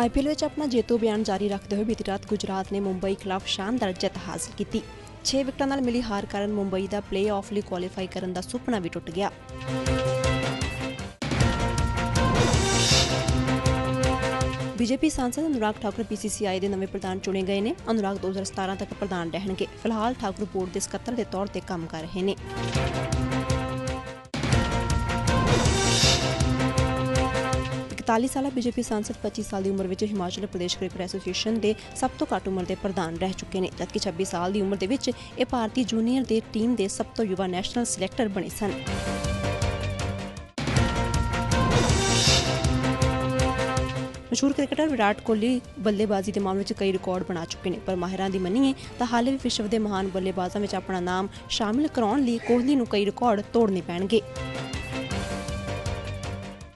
IPL ਵਿੱਚ ਆਪਣਾ ਜੇਤੂ ਬਿਆਨ ਜਾਰੀ ਰੱਖਦੇ ਹੋਏ ਬੀਤੀ ਰਾਤ ਗੁਜਰਾਤ ਨੇ ਮੁੰਬਈ ਖਿਲਾਫ ਸ਼ਾਨਦਾਰ ਜਿੱਤ ਹਾਸਲ ਕੀਤੀ। 6 ਵਿਕਟਾਂ ਨਾਲ ਮਿਲੀ ਹਾਰ ਕਾਰਨ ਮੁੰਬਈ ਦਾ ਪਲੇਆਫ ਲਈ ਕੁਆਲੀਫਾਈ ਕਰਨ ਦਾ ਸੁਪਨਾ ਵੀ ਟੁੱਟ ਗਿਆ। ਬੀਜੇਪੀ ਸਾਂਸਦ ਅਨੁਰਾਗ ਠਾਕੁਰ ਪੀਸੀਸੀਆਈ ਦੇ ਨਵੇਂ ਪ੍ਰਧਾਨ ਚੁਣੇ ਗਏ ਨੇ। ਅਨੁਰਾਗ 2017 ਤੱਕ ਪ੍ਰਧਾਨ ਰਹਿਣਗੇ। ਫਿਲਹਾਲ ਠਾਕੁਰ ਬੋਰਡ ਦੇ ਸਕੱਤਰ ਦੇ ਤੌਰ ਤੇ ਕੰਮ ਕਰ ਰਹੇ ਨੇ। ਇਕਤਾਲੀ ਸਾਲਾ ਬੀਜੇਪੀ ਸਾਂਸਦ 25 ਸਾਲ ਦੀ ਉਮਰ ਵਿੱਚ ਹਿਮਾਚਲ ਪ੍ਰਦੇਸ਼ ਕ੍ਰਿਕਟ ਐਸੋਸੀਏਸ਼ਨ ਦੇ ਸਭ ਤੋਂ ਘੱਟ ਉਮਰ ਦੇ ਪ੍ਰਧਾਨ ਰਹਿ ਚੁੱਕੇ ਨੇ, ਜਦਕਿ 26 ਸਾਲ ਦੀ ਉਮਰ ਦੇ ਵਿੱਚ ਇਹ ਭਾਰਤੀ ਜੂਨੀਅਰ ਦੇ ਟੀਮ ਦੇ ਸਭ ਤੋਂ ਯੁਵਾ ਨੈਸ਼ਨਲ ਸਿਲੈਕਟਰ ਬਣੇ ਸਨ। ਮਸ਼ਹੂਰ ਕ੍ਰਿਕਟਰ ਵਿਰਾਟ ਕੋਹਲੀ ਬੱਲੇਬਾਜ਼ੀ ਦੇ ਮਾਮਲੇ ਵਿੱਚ ਕਈ ਰਿਕਾਰਡ ਬਣਾ ਚੁੱਕੇ ਨੇ, ਪਰ ਮਾਹਿਰਾਂ ਦੀ ਮੰਨੀਏ ਤਾਂ ਹਾਲੇ ਵੀ ਵਿਸ਼ਵ ਦੇ ਮਹਾਨ ਬੱਲੇਬਾਜ਼ਾਂ ਵਿੱਚ ਆਪਣਾ ਨਾਮ ਸ਼ਾਮਿਲ ਕਰਾਉਣ ਲਈ ਕੋਹਲੀ ਨੂੰ ਕਈ ਰਿਕਾਰਡ ਤੋੜਨੇ ਪੈਣਗੇ।